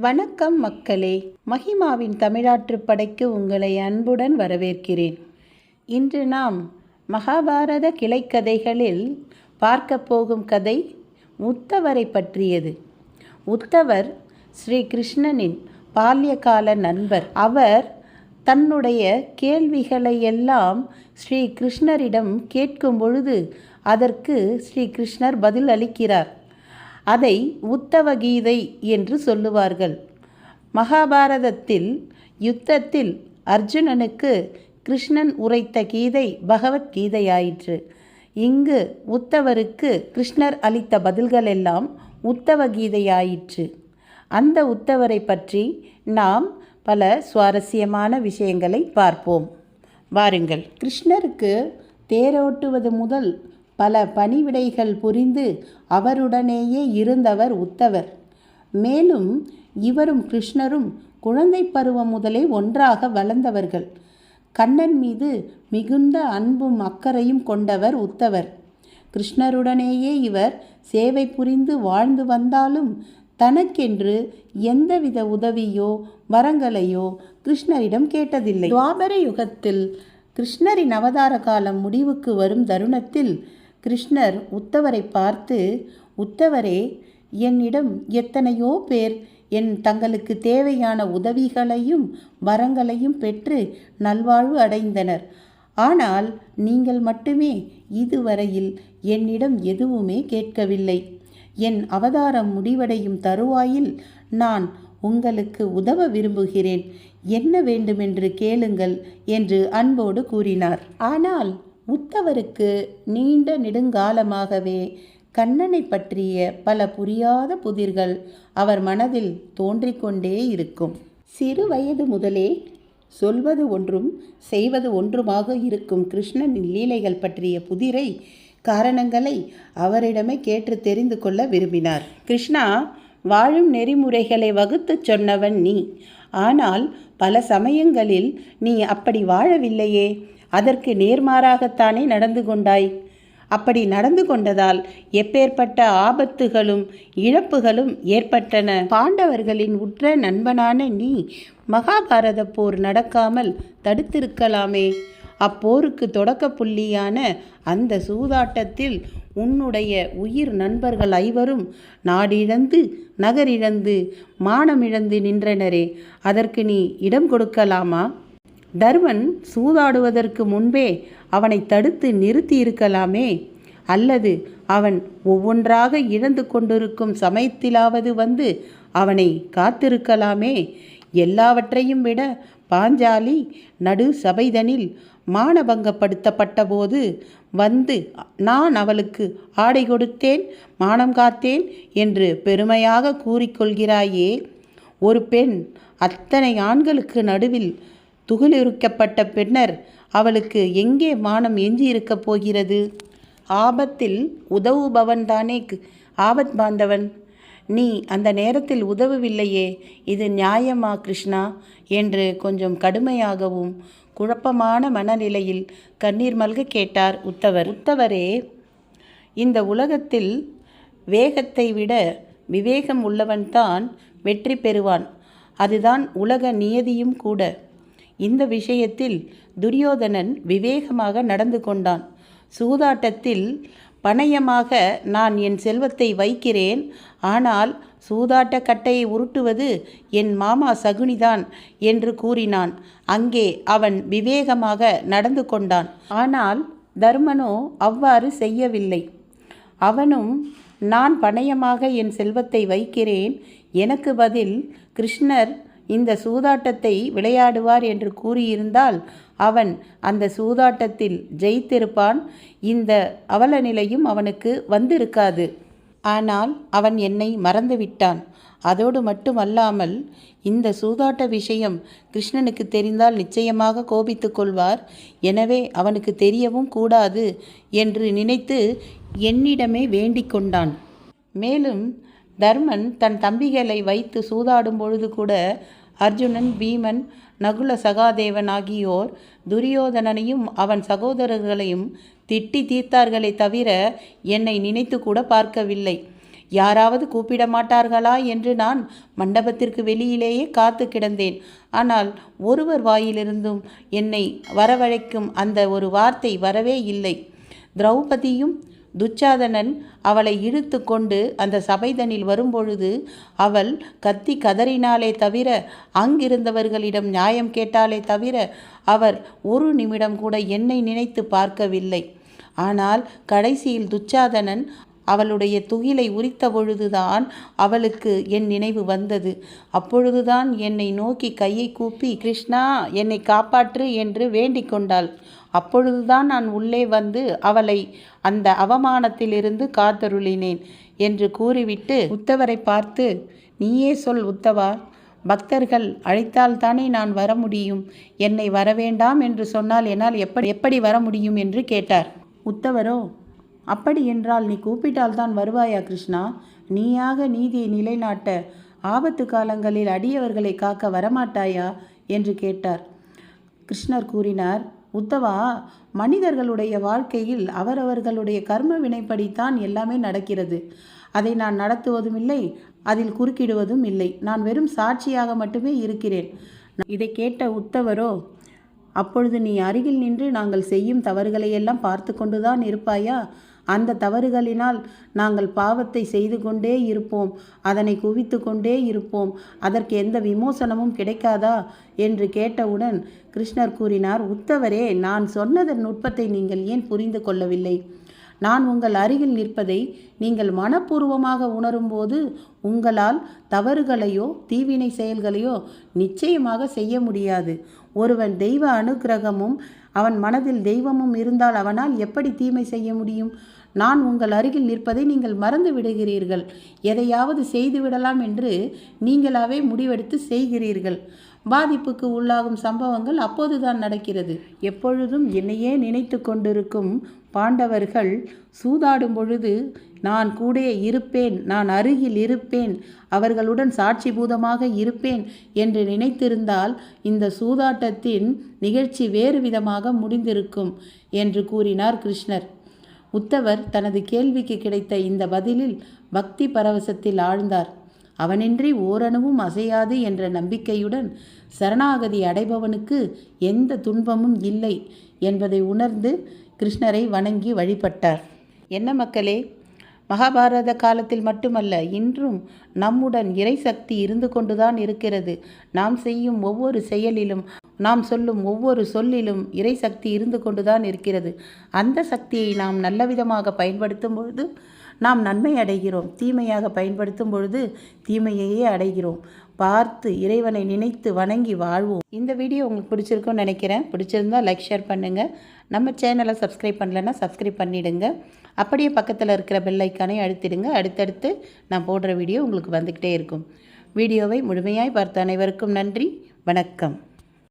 வணக்கம் மக்களே மகிமாவின் தமிழாற்று படைக்கு உங்களை அன்புடன் வரவேற்கிறேன். இன்று நாம் மகாபாரத கிளைக்கதைகளில் பார்க்க போகும் கதை உத்தவரை பற்றியது. உத்தவர் ஸ்ரீ கிருஷ்ணனின் பால்யகால நண்பர். அவர் தன்னுடைய கேள்விகளை எல்லாம் ஸ்ரீ கிருஷ்ணரிடம் கேட்கும் பொழுது அதற்கு ஸ்ரீ கிருஷ்ணர் பதில் அளிக்கிறார் அதை உத்தவ கீதை என்று சொல்லுவார்கள். மகாபாரதத்தில் யுத்தத்தில் அர்ஜுனனுக்கு கிருஷ்ணன் உரைத்த கீதை பகவத்கீதையாயிற்று. இங்கு உத்தவருக்கு கிருஷ்ணர் அளித்த பதில்களெல்லாம் உத்தவ கீதையாயிற்று அந்த உத்தவரை பற்றி நாம் பல சுவாரஸ்யமான விஷயங்களை பார்ப்போம். வாருங்கள் கிருஷ்ணருக்கு தேரோட்டுவது முதல் பல பணிவிடைகள் புரிந்து அவருடனேயே இருந்தவர் உத்தவர். மேலும் இவரும் கிருஷ்ணரும் குழந்தை பருவம் முதலே ஒன்றாக வளர்ந்தவர்கள். கண்ணன் மீது மிகுந்த அன்பும் அக்கறையும் கொண்டவர் உத்தவர். கிருஷ்ணருடனேயே இவர் சேவை புரிந்து வாழ்ந்து வந்தாலும் தனக்கென்று எந்தவித உதவியோ வரங்களையோ கிருஷ்ணரிடம் கேட்டதில்லை. துவாபர யுகத்தில் கிருஷ்ணரின் அவதார காலம் முடிவுக்கு வரும் தருணத்தில் கிருஷ்ணர் உத்தவரை பார்த்து உத்தவரே என்னிடம் எத்தனையோ பேர் என் தங்களுக்கு தேவையான உதவிகளையும் வரங்களையும் பெற்று நல்வாழ்வு அடைந்தனர். ஆனால் நீங்கள் மட்டுமே இதுவரையில் என்னிடம் எதுவுமே கேட்கவில்லை. என் அவதாரம் முடிவடையும் தருவாயில் நான் உங்களுக்கு உதவ விரும்புகிறேன். என்ன வேண்டுமென்று கேளுங்கள் என்று அன்போடு கூறினார். ஆனால் உத்தவருக்கு நீண்ட நெடுங்காலமாகவே கண்ணனை பற்றிய பல புரியாத புதிர்கள் அவர் மனதில் தோன்றிக்கொண்டே இருக்கும். சிறு வயது முதலே சொல்வது ஒன்றும் செய்வது ஒன்றுமாக இருக்கும் கிருஷ்ணனின் லீலைகள் பற்றிய புதிரை காரணங்களை அவரிடமே கேட்டு தெரிந்து கொள்ள விரும்பினார். கிருஷ்ணா வாழும் நெறிமுறைகளை வகுத்துச் சொன்னவன் நீ. ஆனால் பல சமயங்களில் நீ அப்படி வாழவில்லையே. அதற்கு நேர்மாறாகத்தானே நடந்து கொண்டாய்? அப்படி நடந்து கொண்டதால் எப்பேற்பட்ட ஆபத்துகளும் இழப்புகளும் ஏற்பட்டன. பாண்டவர்களின் உற்ற நண்பனான நீ மகாபாரத போர் நடக்காமல் தடுத்திருக்கலாமே. அப்போருக்கு தொடக்க புள்ளியான அந்த சூதாட்டத்தில் உன்னுடைய உயிர் நண்பர்கள் ஐவரும் நாடிழந்து நகரிழந்து மானமிழந்து நின்றனரே. அதற்கு நீ இடம் கொடுக்கலாமா? தர்மன் சூதாடுவதற்கு முன்பே அவனை தடுத்து நிறுத்தி இருக்கலாமே அல்லது அவன் ஒவ்வொன்றாக இழந்து கொண்டிருக்கும் சமயத்திலாவது வந்து அவனை காத்திருக்கலாமே. எல்லாவற்றையும் விட பாஞ்சாலி நடு சபைதனில் மானபங்கப்படுத்தப்பட்ட போது வந்து நான் அவளுக்கு ஆடை கொடுத்தேன் மானம் காத்தேன் என்று பெருமையாக கூறிக்கொள்கிறாயே. ஒரு பெண் அத்தனை ஆண்களுக்கு நடுவில் துகிலுரிக்கப்பட்ட பின்னர் அவளுக்கு எங்கே மானம் எஞ்சியிருக்கப் போகிறது? ஆபத்தில் உதவுபவன் தானே ஆபத் பாந்தவன். நீ அந்த நேரத்தில் உதவவில்லையே இது நியாயமா கிருஷ்ணா? என்று கொஞ்சம் கடுமையாகவும் குழப்பமான மனநிலையில் கண்ணீர் மல்க கேட்டார் உத்தவர். உத்தவரே இந்த உலகத்தில் வேகத்தை விட விவேகம் உள்ளவன்தான் வெற்றி பெறுவான். அதுதான் உலக நியதியும் கூட. இந்த விஷயத்தில் துரியோதனன் விவேகமாக நடந்து கொண்டான். சூதாட்டத்தில் பணயமாக நான் என் செல்வத்தை வைக்கிறேன். ஆனால் சூதாட்ட கட்டையை உருட்டுவது என் மாமா சகுனிதான் என்று கூறினான். அங்கே அவன் விவேகமாக நடந்து கொண்டான். ஆனால் தர்மனோ அவ்வாறு செய்யவில்லை. அவனும் நான் பணயமாக என் செல்வத்தை வைக்கிறேன். எனக்கு பதில் கிருஷ்ணர் இந்த சூதாட்டத்தை விளையாடுவார் என்று கூறியிருந்தால் அவன் அந்த சூதாட்டத்தில் ஜெயித்திருப்பான். இந்த அவல நிலையும் அவனுக்கு வந்திருக்காது. ஆனால் அவன் என்னை மறந்துவிட்டான். அதோடு மட்டுமல்லாமல் இந்த சூதாட்ட விஷயம் கிருஷ்ணனுக்கு தெரிந்தால் நிச்சயமாக கோபித்து கொள்வார். எனவே அவனுக்கு தெரியவும் கூடாது என்று நினைத்து என்னிடமே வேண்டிக் கொண்டான். மேலும் தர்மன் தன் தம்பிகளை வைத்து சூதாடும் பொழுது கூட அர்ஜுனன் பீமன் நகுல சகாதேவன் ஆகியோர் துரியோதனனையும் அவன் சகோதரர்களையும் திட்டி தீர்த்தார்களே தவிர என்னை நினைத்து கூட பார்க்கவில்லை. யாராவது கூப்பிட மாட்டார்களா என்று நான் மண்டபத்திற்கு வெளியிலேயே காத்து கிடந்தேன். ஆனால் ஒருவர் வாயிலிருந்தும் என்னை வரவழைக்கும் அந்த ஒரு வார்த்தை வரவே இல்லை. திரௌபதியும் துச்சாதனன் அவளை இழுத்து கொண்டு அந்த சபைதனில் வரும்பொழுது அவள் கத்தி கதறினாலே தவிர அங்கிருந்தவர்களிடம் நியாயம் கேட்டாலே தவிர அவர் ஒரு நிமிடம் கூட என்னை நினைத்து பார்க்கவில்லை. ஆனால் கடைசியில் துச்சாதனன் அவளுடைய துகிலை உரித்த பொழுதுதான் அவளுக்கு என் நினைவு வந்தது. அப்பொழுதுதான் என்னை நோக்கி கையை கூப்பி கிருஷ்ணா என்னை காப்பாற்று என்று வேண்டிக் கொண்டாள். அப்பொழுதுதான் நான் உள்ளே வந்து அவளை அந்த அவமானத்திலிருந்து காத்தருளினேன் என்று கூறிவிட்டு உத்தவரை பார்த்து நீயே சொல் உத்தவா பக்தர்கள் அழைத்தால்தானே நான் வர முடியும்? என்னை வரவேண்டாம் என்று சொன்னால் என்னால் எப்படி எப்படி வர முடியும்? என்று கேட்டார். உத்தவரோ அப்படி என்றால் நீ கூப்பிட்டால்தான் வருவாயா கிருஷ்ணா? நீயாக நீதியை நிலைநாட்ட ஆபத்து காலங்களில் அடியவர்களை காக்க வரமாட்டாயா? என்று கேட்டார். கிருஷ்ணர் கூறினார் உத்தவா மனிதர்களுடைய வாழ்க்கையில் அவரவர்களுடைய கர்ம வினைப்படித்தான் எல்லாமே நடக்கிறது. அதை நான் நடத்துவதும் இல்லை அதில் குறுக்கிடுவதும் இல்லை. நான் வெறும் சாட்சியாக மட்டுமே இருக்கிறேன். இதை கேட்ட உத்தவரோ அப்பொழுது நீ அருகில் நின்று நாங்கள் செய்யும் தவறுகளையெல்லாம் பார்த்து கொண்டுதான் இருப்பாயா? அந்த தவறுகளினால் நாங்கள் பாவத்தை செய்து கொண்டே இருப்போம். அதனை குவித்து கொண்டே இருப்போம். அதற்கு எந்த விமோசனமும் கிடைக்காதா? என்று கேட்டவுடன் கிருஷ்ணர் கூறினார் உத்தவரே நான் சொன்னதன் நுட்பத்தை நீங்கள் ஏன் புரிந்து கொள்ளவில்லை? நான் உங்கள் அருகில் நிற்பதை நீங்கள் மனப்பூர்வமாக உணரும்போது உங்களால் தவறுகளையோ தீவினை செயல்களையோ நிச்சயமாக செய்ய முடியாது. ஒருவன் தெய்வ அனுக்கிரகமும் அவன் மனதில் தெய்வமும் இருந்தால் அவனால் எப்படி தீமை செய்ய முடியும்? நான் உங்கள் அருகில் நிற்பதை நீங்கள் மறந்து விடுகிறீர்கள். எதையாவது செய்து விடலாம் என்று நீங்களாவே முடிவெடுத்து செய்கிறீர்கள். பாதிப்புக்கு உள்ளாகும் சம்பவங்கள் அப்போதுதான் நடக்கிறது. எப்பொழுதும் என்னையே நினைத்து கொண்டிருக்கும் பாண்டவர்கள் சூதாடும் பொழுது நான் கூட இருப்பேன் நான் அருகில் இருப்பேன் அவர்களுடன் சாட்சி பூதமாக இருப்பேன் என்று நினைத்திருந்தால் இந்த சூதாட்டத்தின் நிகழ்ச்சி வேறு விதமாக முடிந்திருக்கும் என்று கூறினார் கிருஷ்ணர். உத்தவர் தனது கேள்விக்கு கிடைத்த இந்த பதிலில் பக்தி பரவசத்தில் ஆழ்ந்தார். அவனின்றி ஓரணுவும் அசையாது என்ற நம்பிக்கையுடன் சரணாகதி அடைபவனுக்கு எந்த துன்பமும் இல்லை என்பதை உணர்ந்து கிருஷ்ணரை வணங்கி வழிபட்டார். என்ன மக்களே மகாபாரத காலத்தில் மட்டுமல்ல இன்றும் நம்முடன் இறை சக்தி இருந்து கொண்டுதான் இருக்கிறது. நாம் செய்யும் ஒவ்வொரு செயலிலும் நாம் சொல்லும் ஒவ்வொரு சொல்லிலும் இறை சக்தி இருந்து கொண்டுதான் இருக்கிறது. அந்த சக்தியை நாம் நல்ல விதமாக பயன்படுத்தும் பொழுது நாம் நன்மை அடைகிறோம். தீமையாக பயன்படுத்தும் பொழுது தீமையையே அடைகிறோம். பார்த்து இறைவனை நினைத்து வணங்கி வாழ்வோம். இந்த வீடியோ உங்களுக்கு பிடிச்சிருக்கும்னு நினைக்கிறேன். பிடிச்சிருந்தா லைக் ஷேர் பண்ணுங்கள் நம்ம சேனலை சப்ஸ்கிரைப் பண்ணலைன்னா சப்ஸ்கிரைப் பண்ணிவிடுங்க அப்படியே பக்கத்தில் இருக்கிற பெல்லைக்கானே அழுத்திடுங்க. அடுத்தடுத்து நான் போடுற வீடியோ உங்களுக்கு வந்துக்கிட்டே இருக்கும். வீடியோவை முழுமையாய் பார்த்த அனைவருக்கும் நன்றி. வணக்கம்.